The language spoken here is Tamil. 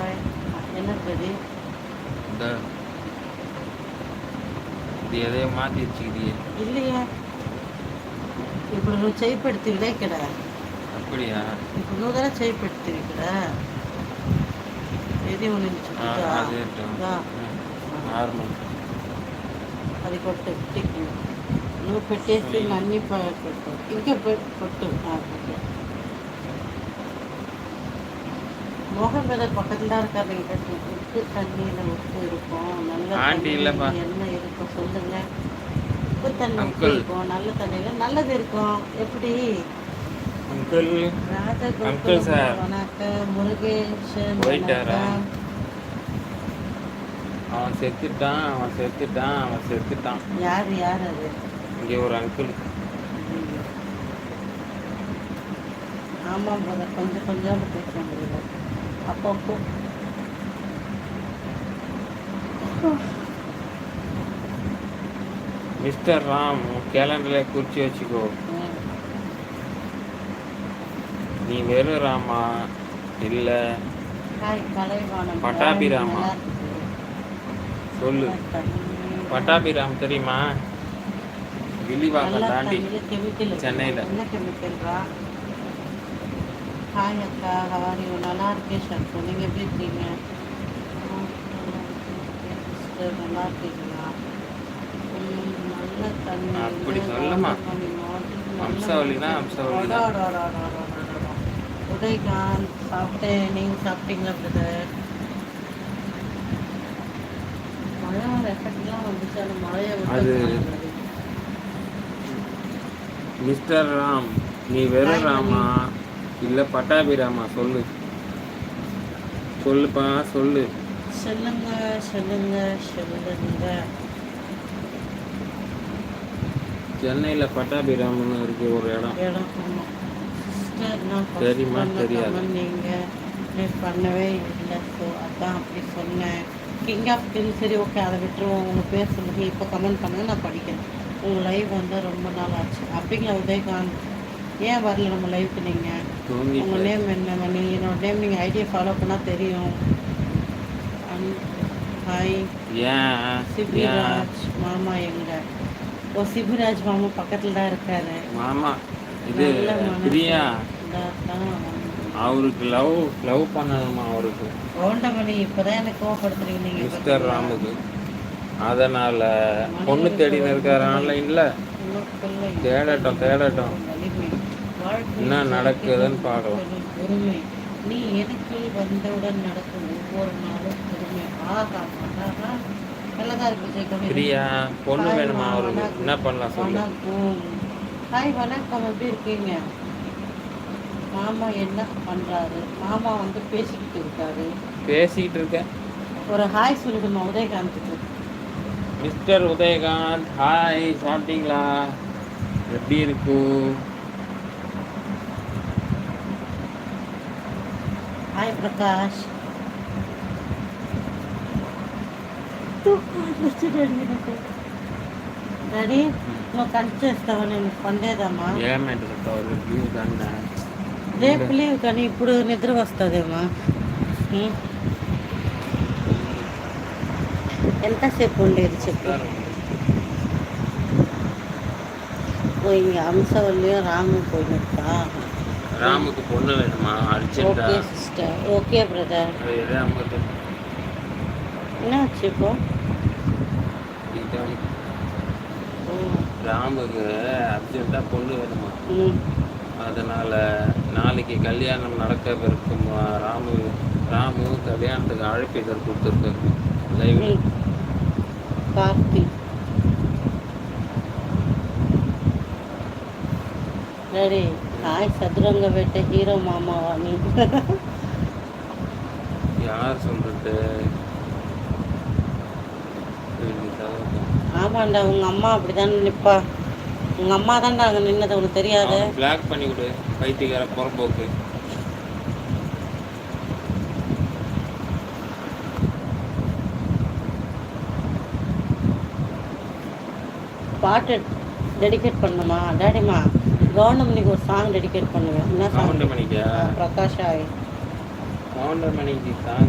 பாய் என்ன பிரதி இந்த இது எதையோ மாற்றி வச்சுக்கிறியே இல்லையே ఇప్పుడు నువ్వు చేయి పెడుతుంది ఇక్కడ அப்படியா ఇప్పుడు నువ్వు కదా చేయి పెడుతుంది ఇక్కడ ఏది ఉంది ஆ அது இருக்கட்டும். ம், நார்மல் అది కొట్టు టిక్ నువ్వు పెట్టేసి అన్ని ప- పెట్టు ఇంకా పె- కొట్టు ఆ, పెట్టు. மோகன் பிரதர் பக்கத்துல தான் இருக்காரு எங்க உப்பு தண்ணியில உப்பு இருக்கும். நல்ல ஆண்டி இல்லப்பா. என்ன இருக்கும். சொல்லுங்க. உப்பு தண்ணி. இருக்கும்? நல்ல தண்ணியில நல்லது இருக்கும். எப்படி? அங்கிள். சார். வணக்கம். அவன் செத்துட்டான் அவன் செத்துட்டான் அவன் செத்துட்டான். யார் யார் அது? இங்கே ஒரு அங்கிள் ஆமாம் கொஞ்சம் கொஞ்சம் பேச முடியல. அப்பப்போ மிஸ்டர் ராம் கேலண்டரில் குறித்து வச்சுக்கோ. நீ வெறும் ராமா இல்லை ஹாய் கலைவாணன் பட்டாபி ராமா. நல்லா இருக்கு. சொல்லு பட்டாபிராம் தெரியுமா வில்லிவாக்கம் தாண்டி சென்னையில. ஹாய் அக்கா. ஹவாரியோ நல்லா இருக்கேன் ஷர்ட் நீங்கள் எப்படி இருக்கீங்க? நல்லா இருக்கீங்களா? நல்ல தண்ணி. அப்படி சொல்லுமா. அம்சாவளினா அம்சாவளி தான். உதயகாந்த் சாப்பிட்டேன். நீங்கள் சாப்பிட்டீங்களா பிரதர் மழை எஃபெக்ட்லாம் வந்துச்சு. அந்த மழையை அது-. மிஸ்டர் ராம் நீ வெறும் ராமா. இல்லை பட்டாபிராமா சொல்லு. சொல்லுப்பா சொல்லு. சொல்லுங்க சொல்லுங்க சொல்லுங்க. சென்னையில் பட்டாபிராம்னு இருக்கு ஒரு இடம். தெரியுமா? தெரியாது. comment நீங்க நீ பண்ணவே இல்லை ஸோ அதான் அப்படி சொன்னேன். கிங் ஆஃப் கிங் சரி ஓகே அதை விட்டுருவோம். உங்கள் பேர் சொல்லுங்க. இப்போ கமெண்ட் பண்ணுங்க நான் படிக்கிறேன். உங்கள் லைவ் வந்து ரொம்ப நாள் ஆச்சு. அப்படிங்களா உதயகாந்த் ஏன் வரல நம்ம லைவுக்கு நீங்கள் உங்கள் நேம் என்ன நீ என்னோட நேம் நீங்கள் ஐடியை ஃபாலோ பண்ணால் தெரியும். ஹாய். சிபிராஜ் மாமா எங்க? ஓ சிபிராஜ் மாமா பக்கத்துல தான் இருக்காரு. மாமா இது. பிரியா. அவருக்கு லவ் லவ் பண்ணணுமா அவருக்கு. கவுண்டமணி இப்பதான் எனக்கு கோவப்படுத்துறீங்க? நீங்க மிஸ்டர்? ராமுக்கு. அதனால பொண்ணு தேடின்னு இருக்காரு உனக்குள்ள தேடட்டும் தேடட்டும். என்ன நடக்குதுன்னு பார்க்கலாம். பொறுமை நீ எனக்கு வந்தவுடன் நடக்கும் ஒவ்வொரு நாளும் பொறுமை ஆகா ஆகா இருக்கு கவி பிரியா பொண்ணு வேணுமா அவருக்கு. என்ன பண்ணலாம் சொல்லு? ஹாய் வணக்கம். எப்படி இருக்கீங்க? மாமா என்ன பண்றாரு? மாமா வந்து பேசிக்கிட்டு இருக்காரு. பேசிக்கிட்டு இருக்கேன். ஒரு ஹாய் சொல்லிடுமா உதயகாந்துக்கு மிஸ்டர் உதயகாந்த் ஹாய் சாப்பிட்டீங்களா? எப்படி இருக்கு? హాయ్ ప్రకాష్ డాడీ నువ్వు కట్ చేస్తావా నేను పండేదమ్మా రేపు లేవు కానీ ఇప్పుడు నిద్ర వస్తుందేమో? ఎంతసేపు ఉండేది చెప్పు ఓ ఇంక అంశవల్లిயும் రాము పోయినట్టా ராமுக்கு பொண்ணு வேணுமா? அர்ஜென்ட்டா ஓகே சிஸ்டர். Okay brother. எது? ஐம்பது என்னாச்சு இப்போ? ராமுக்கு அர்ஜென்ட்டாக பொண்ணு வேணுமா? அதனால் நாளைக்கு கல்யாணம் நடக்கவிருக்கும் ராமு ராமு கல்யாணத்துக்கு அழைப்பிதழ் கொடுத்துருக்காரு. லைவ் ம். கார்த்திக் ஹாய் சதுரங்க வேட்டை ஹீரோ மாமாவா நீ யார் சொல்றது? ஆமாண்டா உங்க அம்மா அப்படிதான் நினைப்பா உங்க அம்மா தான்டா அங்க நின்னது உனக்கு தெரியாது? பிளாக் பண்ணி விடு பைத்தியக்கார புறம்போக்கு. பாட்டு டெடிகேட் பண்ணணுமா டேடிமா? கவர்மெண்ட்க்கு ஒரு சாங் டெடிகேட் பண்ணுவேன். என்ன சாங் கவுண்டமணிக்கா பிரகாஷ் ஆய் கவுண்டமணிக்கு தான்